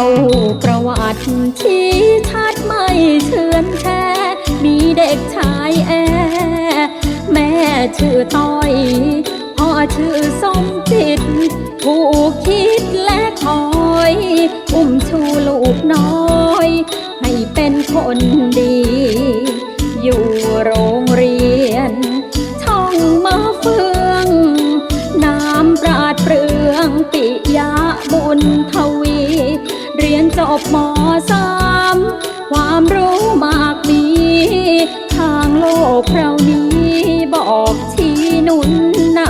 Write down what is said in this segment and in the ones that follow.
าประวัติที่ชัดไม่เชื่อนแช่มีเด็กชายแอ แม่ชื่อต้อยพ่อชื่อสมจิตผู้คิดและคอย อุ้มชูลูกน้อย ให้เป็นคนดี อยู่โรง บอกชี้หนุนน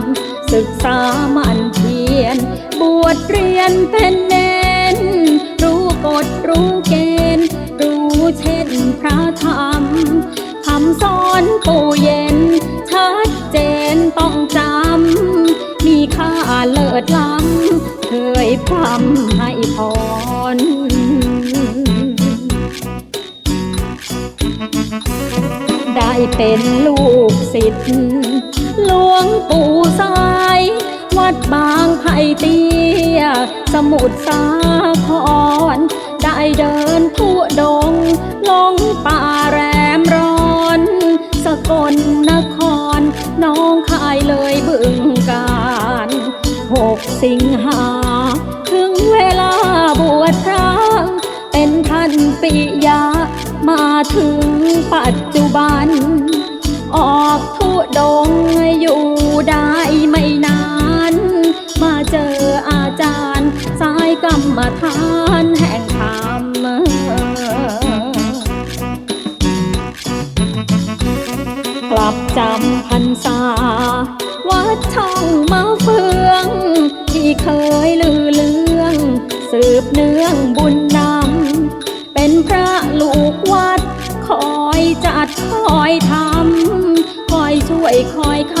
ำศึกษามันเพียรบวชเรียนเป็นเน้นรู้กฎรู้เกณฑ์ รู้เช่นพระธรรม เป็นลูกศิษย์หลวงปู่สาย วัดบางไผ่เตี้ย สมุทรสาคร ได้เดินทุดง ลงป่าแรมร้อน สกลนคร น้องคายเลยบึงการหกสิงหา ถึงเวลาบวชพระเป็นท่านปิยะมาถึงปัจจุบัน ดงอยู่ได้ไม่นาน มาเจออาจารย์สายกรรมฐานแห่งธรรมกลับจำพรรษา วัดช่องมาเฟือง ที่เคยลือเรื่อง สืบเนื่องบุญ วยคอยค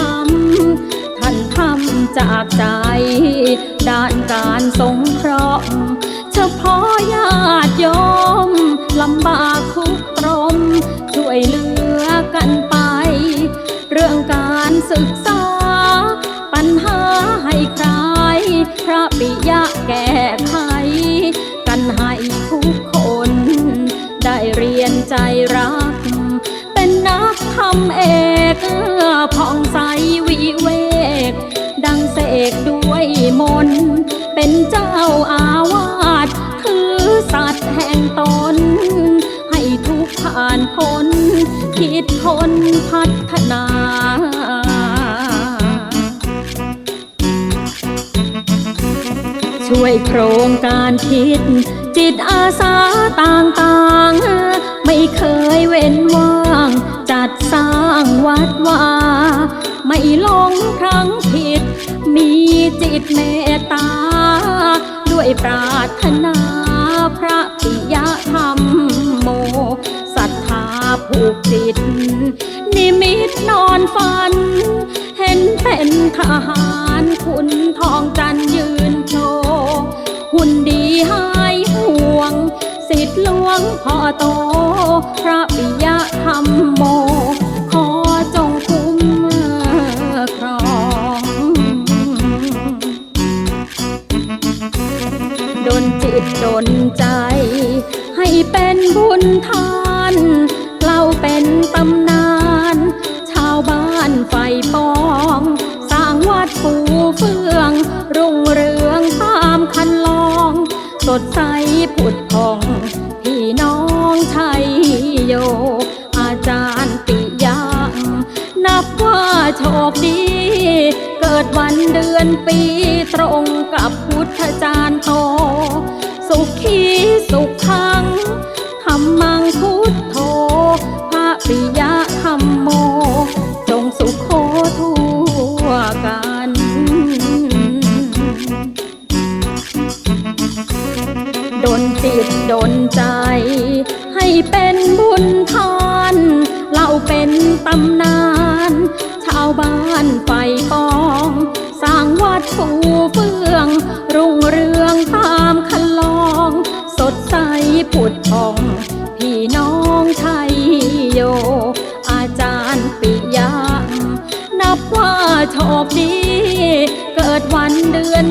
ำท่านทำจากใจ ด้านการสงเคราะห์เฉพาะญาติโยมลำบากคุกตรม ช่วยเหลือกันไป เรื่องการศึกษา ปัญหาให้ใคร พระปิยะแก้ไข กันให้ทุกคน ได้เรียนใจรัก เป็นนักทำเอง กผ่องใสวิเวก ดังเสกด้วยมน เป็นเจ้าอาวาสถือสัตว์แห่งตน ให้ทุกข์ผ่านพ้น คิดคนพัฒนาช่วยโครงการคิด จิตอาสาต่างๆ ไม่เคยเว้นว่าง จัดสร้างวัดว่าไม่หลงครั้งผิด มีจิตเมตตา ด้วยปรารถนาพระปิยธรรมโมศรัทธาผูกจิต นิมิตนอนฝัน เห็นเป็นทหาร โต พระปิยะธรรมโม ขอจงคุ้มครองดนจิตดนใจ ให้เป็นบุญทานเราเป็นตำนาน ชาวบ้านไฟปอง สร้างวัดปูเฟือง รุ่งเรืองตามคันลอง สดใสผุดพอง โชคดี เกิดวันเดือนปีตรงกับพุทธจารย์โต สุขีสุขขังธรรมังพุทโธพระปิยะธรรมโม จงสุขโคทั่วกันดนจิตดนใจ ให้เป็นบุญทาน ดใสผุดพอง พี่น้องไทยโย อาจารย์ปิยะนับว่าโชคดี เกิดวันเดือน